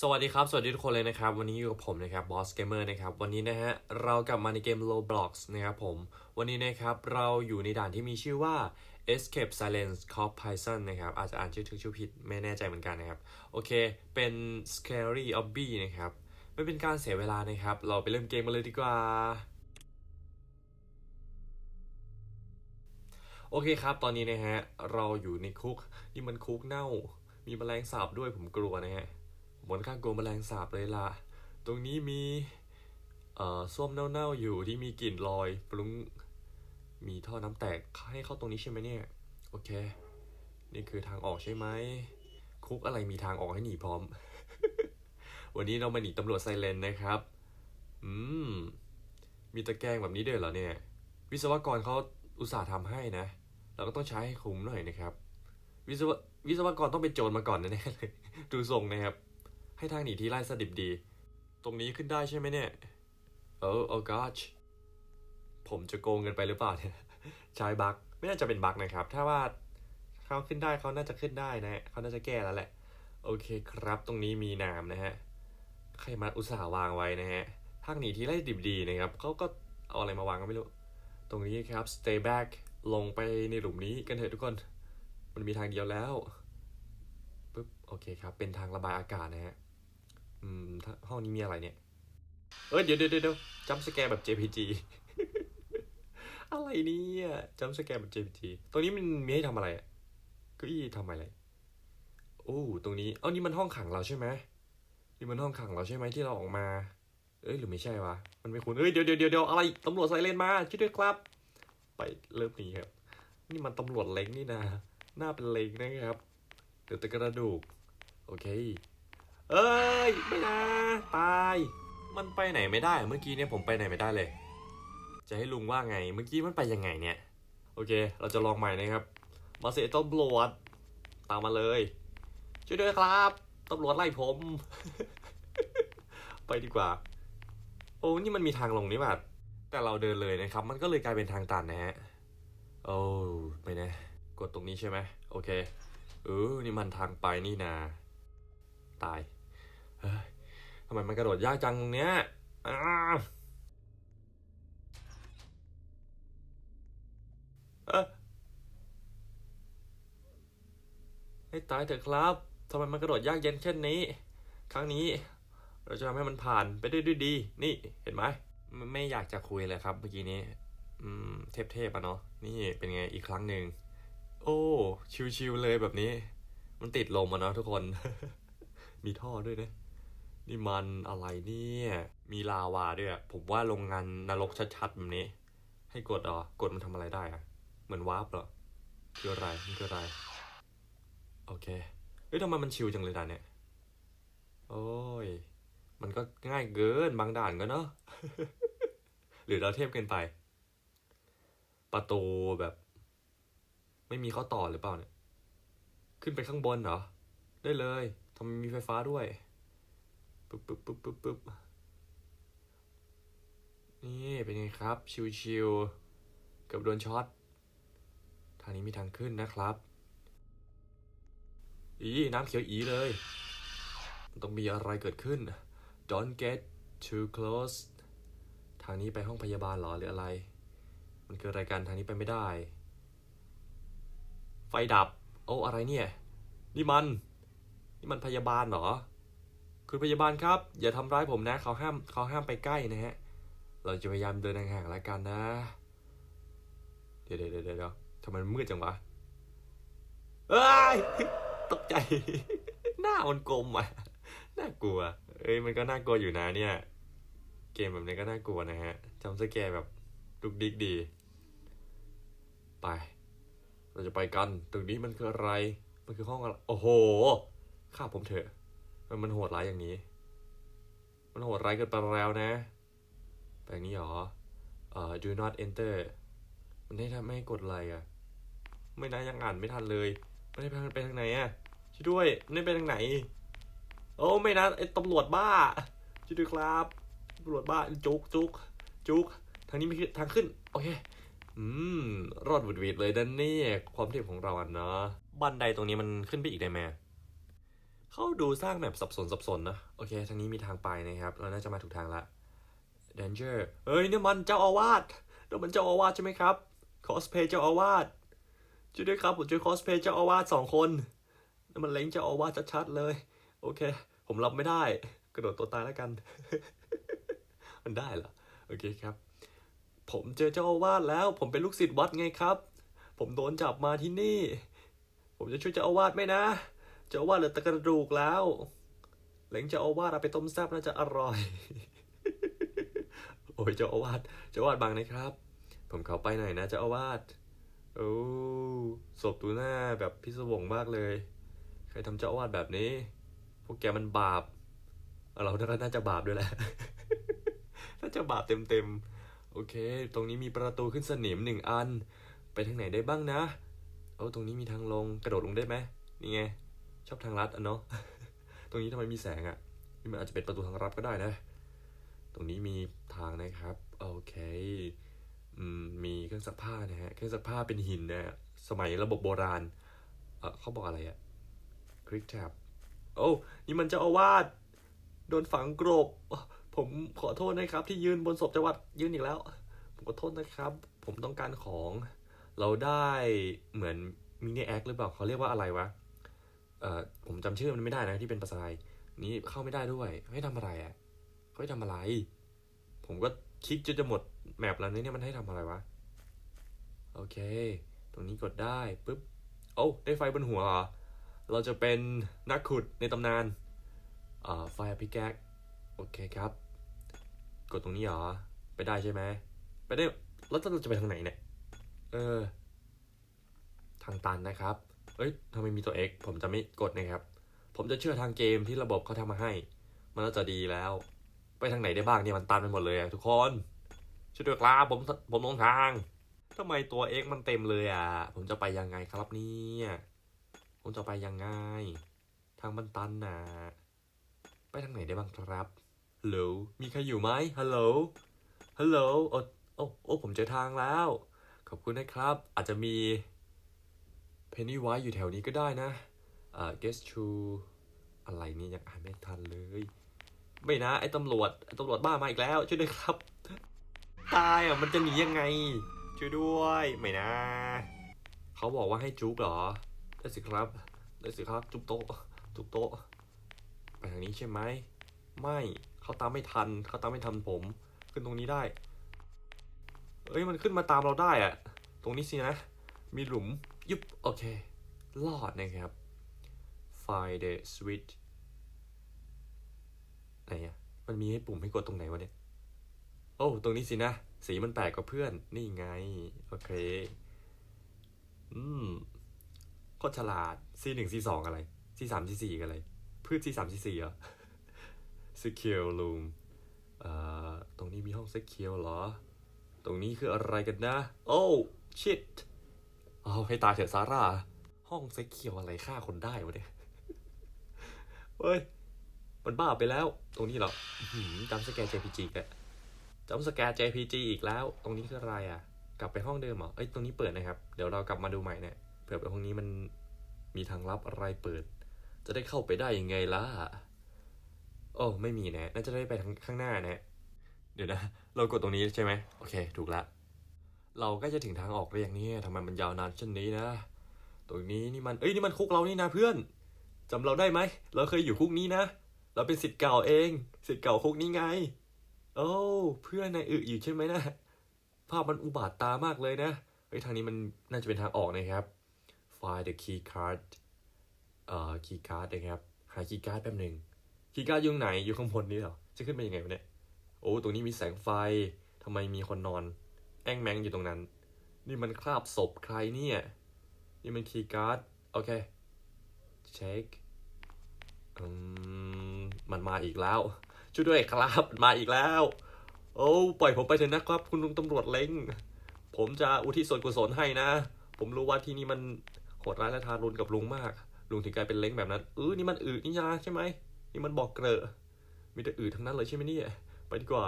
สวัสดีครับ สวัสดีทุกคนเลยนะครับ วันนี้อยู่กับผมนะครับบอสเกมเมอร์นะครับ วันนี้นะฮะ เรากลับมาในเกม Roblox นะครับผม วันนี้นะครับ เราอยู่ในด่านที่มีชื่อว่า Escape Silence Cop Python นะครับ อาจจะอ่านชื่อถึงชื่อผิด ไม่แน่ใจเหมือนกันนะครับ โอเค เป็น Scary Obby นะครับ ไม่เป็นการเสียเวลานะครับ เราไปเริ่มเกมกันเลยดีกว่า โอเคครับ ตอนนี้นะฮะ เราอยู่ในคุก นี่มันคุกเน่า มีแมลงสาบด้วยผมกลัวนะฮะ มอนข้างกลัวแมลงสาบเลยล่ะ ตรงนี้มีเอ่อส้วมเน่าๆอยู่ที่มีกลิ่นลอยฟรุ้งมีท่อน้ำแตกให้เข้าตรงนี้ใช่ไหมเนี่ย โอเค นี่คือทางออกใช่ไหม คุกอะไรมีทางออกให้หนีพร้อม วันนี้เรามาหนีตำรวจไซเลนนะครับ อืม มีตะแกรงแบบนี้ด้วยเหรอเนี่ย วิศวกรเขาอุตส่าห์ทำให้นะ เราก็ต้องใช้ให้คุ้มหน่อยนะครับ วิศววิศวกรต้องเป็นโจรมาก่อนแน่เลย ดูทรงนะครับ ให้ทางหนีที่ไล่สดิบดี ตรงนี้ขึ้นได้ใช่ไหมเนี่ย เออโอ้ gosh ผมจะโกงเงินไปหรือเปล่าเนี่ยใช้บักไม่น่าจะเป็นบักนะครับ ถ้าว่าเขาขึ้นได้เขาน่าจะขึ้นได้นะเขาน่าจะแก้แล้วแหละ โอเคครับตรงนี้มีน้ำนะฮะใครมาอุตส่าห์วางไว้นะฮะทางหนีที่ไล่ดิบดีนะครับเขาก็เอาอะไรมาวางก็ไม่รู้ ตรงนี้ครับ stay back ลงไปในหลุมนี้กันเถอะทุกคน มันมีทางเดียวแล้วปึ๊บโอเคครับ เป็นทางระบายอากาศนะฮะ อืมห้องนี้มีอะไรเนี่ย เอ้ยเดี๋ยวเดี๋ยวเดี๋ยวจัมสแกร์แบบ JPG อะไรเนี่ยจัมสแกร์แบบ JPG ตรงนี้มันมีให้ทำอะไรอะเก้าอี้ทำอะไรโอ้ตรงนี้เอ้านี่มันห้องขังเราใช่ไหมนี่มันห้องขังเราใช่ไหมที่เราออกมา เอ้ยหรือไม่ใช่วะ มันไม่คุ้นเอ้ยเดี๋ยวเดี๋ยวเดี๋ยวอะไรตำรวจไซเรนมาช่วยด้วยครับ ไปเริ่มหนี้ครับ นี่มันตำรวจเล้งนี่นะ หน้าเป็นเล้งนะครับ เดี๋ยวต่กระดูก โอเค เอ้ยไม่นะตาย มันไปไหนไม่ได้ เมื่อกี้เนี่ยผมไปไหนไม่ได้เลย จะให้ลุงว่าไง เมื่อกี้มันไปยังไงเนี่ย โอเค เราจะลองใหม่นะครับ มาเสียตำรวจตามมาเลย ช่วยด้วยครับตำรวจไล่ผม ไปดีกว่า โอ้นี่มันมีทางลงนี่แบบแต่เราเดินเลยนะครับ มันก็เลยกลายเป็นทางตันนะฮะ โอ้ไปนะ กดตรงนี้ใช่ไหม โอเคเออนี่มันทางไปนี่นา ตายเฮ้ย ทำไมมันกระโดดยากจังตรงเนี้ยให้ตายเถอะครับทำไมมันกระโดดยากเย็นเช่นนี้ ครั้งนี้ เราจะทำให้มันผ่านไปได้ด้วยดี นี่เห็นไหม ไม่อยากจะคุยเลยครับ เมื่อกี้นี้ อืม เทพๆอะเนาะ นี่เป็นไงอีกครั้งหนึ่ง โอ้ ชิวๆเลยแบบนี้ มันติดลมอะเนาะทุกคน มีท่อด้วยนะ นี่มันอะไรเนี่ย มีลาวาด้วยผมว่าโรงงานนรกชัดๆแบบนี้ ให้กดเหรอกดมันทำอะไรได้อะเหมือนวาร์ปเหรอคืออะไรนี่คืออะไร โอเค เฮ้ยทำไมมันชิวจังเลยด่านเนี่ย โอ้ย มันก็ง่ายเกินบางด่านก็เนาะ หรือเราเทพเกินไป ประตูแบบ ไม่มีข้อต่อหรือเปล่าเนี่ย ขึ้นไปข้างบนเหรอ ได้เลยทำไมมีไฟฟ้าด้วย ปึ๊บปึ๊บปึ๊บปึ๊บปึ๊บนี่เป็นไงครับ ชิวๆเกับโดนช็อต ทางนี้มีทางขึ้นนะครับ อีน้ำเขียวอีเลย ต้องมีอะไรเกิดขึ้น Don't get too close ทางนี้ไปห้องพยาบาลเหรอหรืออะไร มันคือรายการทางนี้ไปไม่ได้ ไฟดับ โอ้อะไรเนี่ย นี่มัน นี่มันพยาบาลเหรอ คุณพยาบาลครับ อย่าทำร้ายผมนะเขาห้ามเขาห้ามไปใกล้นะฮะ เราจะพยายามเดินห่างๆแล้วกันนะ เดี๋ยวเดี๋ยวเดี๋ยวทำไมมันมืดจังวะเอ้ยตกใจ หน้ามันกลมอะ น่ากลัว เอ้ยมันก็น่ากลัวอยู่นะเนี่ย เกมแบบนี้ก็น่ากลัวนะฮะจำสแกร์แบบดุกดิกดี ไป เราจะไปกัน ตรงนี้มันคืออะไร มันคือห้องอะไร โอ้โหฆ่าผมเถอะ มันมันโหดร้ายอย่างนี้ มันโหดร้ายเกินไปแล้วนะ แบบนี้เหรอเอ่อ do not enter มันให้ทำไม่ให้กดอะไรอะไม่นะยังอ่านไม่ทันเลยไม่ได้ไปทางไปทางไหนอะช่วยด้วยไม่ได้ไปทางไหน โอ้ไม่นะไอ้ตำรวจบ้าช่วยด้วยครับตำรวจบ้าจุกจุกจุกทางนี้ไม่คือทางขึ้น โอเค อืม รอดหวุดหวิดเลยดันนี่ความเทพของเราอะเนาะบันไดตรงนี้มันขึ้นไปอีกได้ไหม เขาดูสร้างแบบสับสนสับสนนะ โอเค ทางนี้มีทางไปนะครับ เราน่าจะมาถูกทางละ danger เฮ้ยนี่มันเจ้าอาวาสนี่มันเจ้าอาวาสใช่ไหมครับ คอสเพย์เจ้าอาวาสช่วยด้วยครับ ผมเจอคอสเพย์เจ้าอาวาสสองคนนี่มันเล้งเจ้าอาวาสชัดๆเลย โอเค ผมรับไม่ได้ กระโดดตัวตายแล้วกัน มันได้เหรอ โอเคครับ ผมเจอเจ้าอาวาสแล้ว ผมเป็นลูกศิษย์วัดไงครับ ผมโดนจับมาที่นี่ ผมจะช่วยเจ้าอาวาสไหมนะ เจ้าอาวาเหลือแต่กระดูกแล้วเล้งจ้าอาวาเอาไปต้มแซ่บน่าจะอร่อย โอ้ยเจ้าอาวาสเจ้าอาวาสบางนะครับ ผมเขอไปหน่อยนะเจ้าอาวาสโอ้ศพตูหน้าแบบพิศวงมากเลย ใครทำเจ้าอาวาสแบบนี้ พวกแกมันบาป เราน่าจะบาปด้วยแหละ น่าจะบาปเต็มๆ โอเค ตรงนี้มีประตูขึ้นสนิมหนึ่งอัน ไปทางไหนได้บ้างนะโอ้ตรงนี้มีทางลง กระโดดลงได้ไหมนี่ไง ชอบทางลัดอะเนาะ ตรงนี้ทำไมมีแสงอะ นี่มันอาจจะเป็นประตูทางลับก็ได้นะ ตรงนี้มีทางนะครับ โอเค อืม มีเครื่องซักผ้านะฮะ เครื่องซักผ้าเป็นหินนะฮะสมัยระบบโบราณ เออเขาบอกอะไรอะคลิกแท็บโอ้นี่มันเจ้าอาวาส โดนฝังกรบอ้อผมขอโทษนะครับ ที่ยืนบนศพจังหวัดยืนอีกแล้ว ผมขอโทษนะครับ ผมต้องการของ เราได้เหมือนมินิแอคหรือเปล่าเขาเรียกว่าอะไรวะ เอ่อผมจำชื่อมันไม่ได้นะที่เป็นภาษาไทยนี่เข้าไม่ได้ด้วยให้ทำอะไรอะเขาให้ทำอะไร ผมก็คลิกจนจะหมดแมปแล้วเนี่ยมันให้ทำอะไรวะ โอเค ตรงนี้กดได้ปุ๊บโอ้ได้ไฟบนหัวเหรอเราจะเป็นนักขุดในตำนานอ่าไฟพิกแกกโอเคครับ กดตรงนี้เหรอ ไปได้ใช่ไหมไปได้แล้วเราจะไปทางไหนเนี่ย เออ ทางตันนะครับ เอ้ยทำไมมีตัว X ผมจะไม่กดนะครับ ผมจะเชื่อทางเกมที่ระบบเขาทำมาให้ มันน่าจะดีแล้ว ไปทางไหนได้บ้างเนี่ยมันตันไปหมดเลยทุกคนช่วยด้วยครับผมผมลงทางทำไมตัว X มันเต็มเลยอะ ผมจะไปยังไงครับเนี่ยผมจะไปยังไง ทางมันตันนะไปทางไหนได้บ้างครับฮัลโหลมีใครอยู่ไหมฮัลโหลฮัลโหลโอ้โอ้ผมเจอทางแล้ว ขอบคุณนะครับ อาจจะมี เพนนีไว e อยู่แถวนี้ก็ได้นะอ่า guess to อะไรนี่ยังอ่านไม่ทันเลย ไม่นะ ไอ้ตำรวจไอ้ตำรวจบ้ามาอีกแล้ว ช่วยด้วยครับ ตายอะมันจะหนียังไง ช่วยด้วย ไม่นะ เขาบอกว่าให้จุ๊บเหรอ ได้สิครับ ได้สิครับ จุ๊บโต๊ะ จุ๊บโต๊ะ ไปทางนี้ใช่ไหม ไม่เขาตามไม่ทัน เขาตามไม่ทันผม ขึ้นตรงนี้ได้ เอ้ยมันขึ้นมาตามเราได้อะ ตรงนี้สินะ มีหลุม ยุบโอเครอดนะครับ find the switch ไหนอะมันมีให้ปุ่มให้กดตรงไหนวะเนี่ย โอ้ ตรงนี้สินะ สีมันแปลกกว่าเพื่อน นี่ไง โอเค อืมโคตรฉลาด C หนึ่ง C สองอะไร C สาม C สี่อะไร พืช C สาม C สี่เหรอ secure room เอ่อ ตรงนี้มีห้อง secure เหรอ ตรงนี้คืออะไรกันนะ โอ้ shit เอาให้ตายเถอะซาร่า ห้อง secure อะไรฆ่าคนได้วะเนี่ยเฮ้ย มันบ้าไปแล้ว ตรงนี้เหรอจำสแกน JPG แกะจำสแกน JPG อีกแล้ว ตรงนี้คืออะไรอะ กลับไปห้องเดิมเหรอ เอ้ย ตรงนี้เปิดนะครับ เดี๋ยวเรากลับมาดูใหม่เนี่ย เผื่อไปห้องนี้มันมีทางลับอะไรเปิด จะได้เข้าไปได้ยังไงล่ะ โอ้ไม่มีแนะ น่าจะได้ไปทางข้างหน้าแนะ เดี๋ยวนะ เรากดตรงนี้ใช่ไหม โอเค ถูกละ เราก็จะถึงทางออกเรียงนี้ทำไมมันยาวนานเช่นนี้นะ ตรงนี้นี่มันเอ้ยนี่มันคุกเรานี่นะเพื่อนจำเราได้ไหมเราเคยอยู่คุกนี้นะ เราเป็นสิทธิ์เก่าเองสิทธิ์เก่าคุกนี้ไง โอ้เพื่อนนายอึอยู่ใช่ไหมนะภาพมันอุบาทตามากเลยนะเฮ้ยทางนี้มันน่าจะเป็นทางออกนะครับ find the key card เอ่อ key card นะครับหา key card แป๊บหนึ่ง key card อยู่ไหนอยู่ข้างบนนี้เหรอจะขึ้นไปยังไงวะเนี่ยโอ้ตรงนี้มีแสงไฟทำไมมีคนนอน แอ้งแมงอยู่ตรงนั้น นี่มันคราบศพใครเนี่ย นี่มัน key card โอเค เช็คอืมมันมาอีกแล้ว ช่วยด้วยครับมาอีกแล้ว โอ้ปล่อยผมไปเถอะนะครับ คุณลุงตำรวจเล้ง ผมจะอุทิศส่วนกุศลให้นะ ผมรู้ว่าที่นี่มันโหดร้ายและทารุณกับลุงมาก ลุงถึงกลายเป็นเล้งแบบนั้นเออนี่มันอืดนี่ยาใช่ไหม นี่มันบอกเกลอมีแต่อืดทั้งนั้นเลยใช่ไหมเนี่ย ไปดีกว่า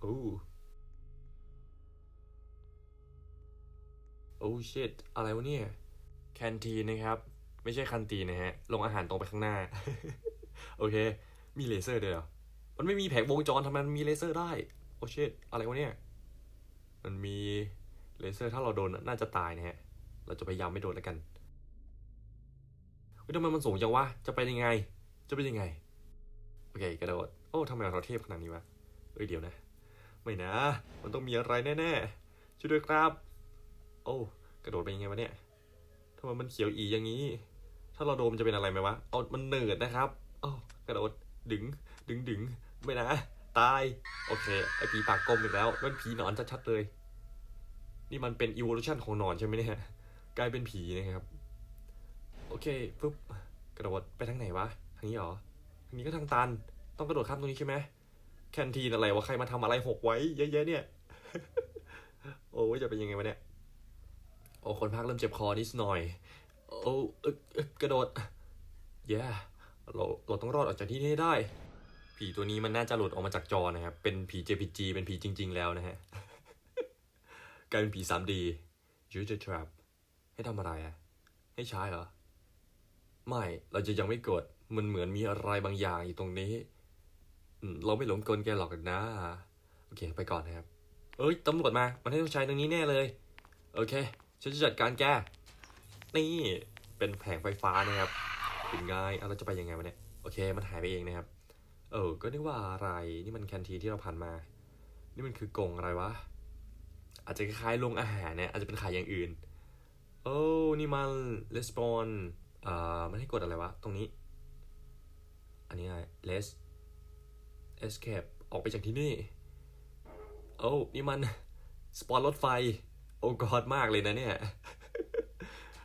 โอ้ โอ้ชิตอะไรวะเนี่ย แคนทีนะครับ ไม่ใช่คันตีนะฮะ ลงอาหารตรงไปข้างหน้า โอเค มีเลเซอร์ด้วยเหรอมันไม่มีแผงวงจรทำไมมันมีเลเซอร์ได้ โอ้เชิดอะไรวะเนี่ย มันมีเลเซอร์ถ้าเราโดนน่าจะตายนะฮะ เราจะพยายามไม่โดนแล้วกันเฮ้ยทำไมมันสูงจังวะ จะไปยังไง จะเป็นยังไง โอเคกระโดด โอ้ทำไมเราเทพขนาดนี้วะเอ้ยเดี๋ยวนะ ไม่นะ มันต้องมีอะไรแน่ๆ ช่วยด้วยครับ โอ้กระโดดไปยังไงวะเนี่ยทำไมมันเขียวอีอย่างนี้ ถ้าเราโดมจะเป็นอะไรไหมวะเอามันเนิร์ดนะครับโอ้ากระโดดดึงดึงดึงไม่นะ ตาย โอเค ไอผีปากกลมอีกแล้วนั่นผีหนอนชัดๆเลย นี่มันเป็น evolution ของหนอนใช่ไหมเนี่ยกลายเป็นผีนะครับ โอเคปุ๊บกระโดดไปทางไหนวะทางนี้เหรอทางนี้ก็ทางตัน ต้องกระโดดข้ามตรงนี้ใช่ไหมแคนทีนอะไรวะใครมาทำอะไรหกไว้เยอะๆเนี่ย โอ้ยจะเป็นยังไงวะเนี่ย โอ้คนพากเริ่มเจ็บคอนิดหน่อย โอ้ยกระโดดเย้เราเราต้องรอดออกจากที่นี่ได้ ผีตัวนี้มันน่าจะหลุดออกมาจากจอนะครับ เป็นผี JPG เป็นผีจริง ๆ แล้วนะฮะ กลายเป็นผี 3D use the trap ให้ทำอะไรอะให้ใช้เหรอ ไม่ เราจะยังไม่กด มันเหมือนมีอะไรบางอย่างอยู่ตรงนี้ เราไม่หลงกลแกหรอกนะ โอเค ไปก่อนนะครับ เอ้ยตำรวจมา มันให้ต้องใช้ตรงนี้แน่เลย โอเค ฉันจะจัดการแก นี่เป็นแผงไฟฟ้านะครับเป็นไงอะเราจะไปยังไงวะเนี่ย โอเค มันหายไปเองนะครับ เออ ก็นึกว่าอะไร นี่มันแคนทีที่เราผ่านมา นี่มันคือกงอะไรวะ อาจจะคล้ายๆโรงอาหารเนี่ย อาจจะเป็นขายอย่างอื่น โอ้ นี่มัน respawn อ่า มันให้กดอะไรวะ ตรงนี้ อันนี้ไง less escape ออกไปจากที่นี่ โอ้ นี่มัน สปอนรถไฟ โอ้กอดมากเลยนะเนี่ย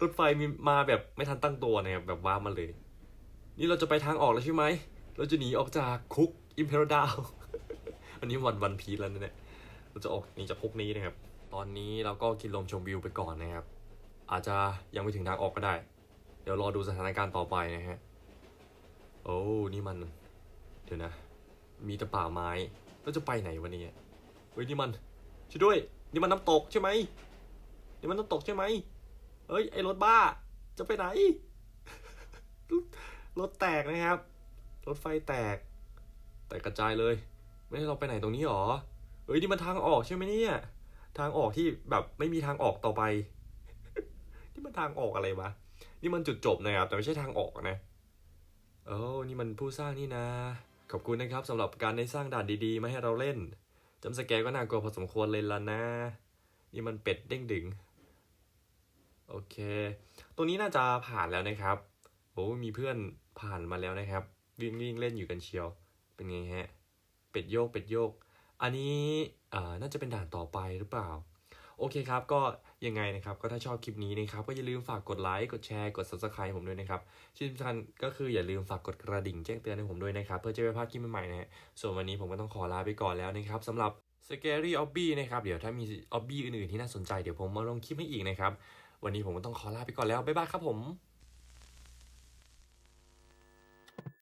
รถไฟมีมาแบบไม่ทันตั้งตัวนะครับแบบว้ามาเลย นี่เราจะไปทางออกแล้วใช่ไหม เราจะหนีออกจากคุกอิมเพลดาวอันนี้วันวันพีแล้วนะเนี่ย เราจะออกหนีจากคุกนี้นะครับ ตอนนี้เราก็กินลมชมวิวไปก่อนนะครับ อาจจะยังไม่ถึงทางออกก็ได้ เดี๋ยวรอดูสถานการณ์ต่อไปนะฮะ โอ้ นี่มัน เดี๋ยวนะ มีแต่ป่าไม้ เราจะไปไหนวะเนี่ยเฮ้ยนี่มันช่วยด้วย นี่มันน้ำตกใช่ไหมนี่มันน้ำตกใช่ไหมเฮ้ยไอรถบ้า จะไปไหน รถแตกนะครับ รถไฟแตก แตกกระจายเลย ไม่ให้เราไปไหนตรงนี้หรอเฮ้ยนี่มันทางออกใช่ไหมเนี่ย ทางออกที่แบบไม่มีทางออกต่อไป นี่มันทางออกอะไรวะ นี่มันจุดจบนะครับ แต่ไม่ใช่ทางออกนะโอ้นี่มันผู้สร้างนี่นะ ขอบคุณนะครับสำหรับการได้สร้างด่านดีๆ มาให้เราเล่น จำสแกก็น่ากลัวพอสมควรเลยล่ะนะ นี่มันเป็ดเด้งดึง โอเค ตรงนี้น่าจะผ่านแล้วนะครับโอ้มีเพื่อนผ่านมาแล้วนะครับ วิ่งวิ่งเล่นอยู่กันเชียว เป็นไงฮะ เป็ดโยกเป็ดโยก อันนี้อ่าน่าจะเป็นด่านต่อไปหรือเปล่า โอเคครับ ก็ยังไงนะครับ ก็ถ้าชอบคลิปนี้นะครับ ก็อย่าลืมฝากกดไลค์ กดแชร์ กด subscribe ผมด้วยนะครับที่สำคัญก็คืออย่าลืมฝากกดกระดิ่งแจ้งเตือนให้ผมด้วยนะครับ เพื่อจะไม่พลาดคลิปใหม่ๆนะฮะ ส่วนวันนี้ผมก็ต้องขอลาไปก่อนแล้วนะครับสำหรับ Scary Obby นะครับ เดี๋ยวถ้ามี Obby อื่นๆที่น่าสนใจเดี๋ยวผมมาลงคลิปให้อีกนะครับ วันนี้ผมก็ต้องขอลาไปก่อนแล้ว บ๊ายบายครับผม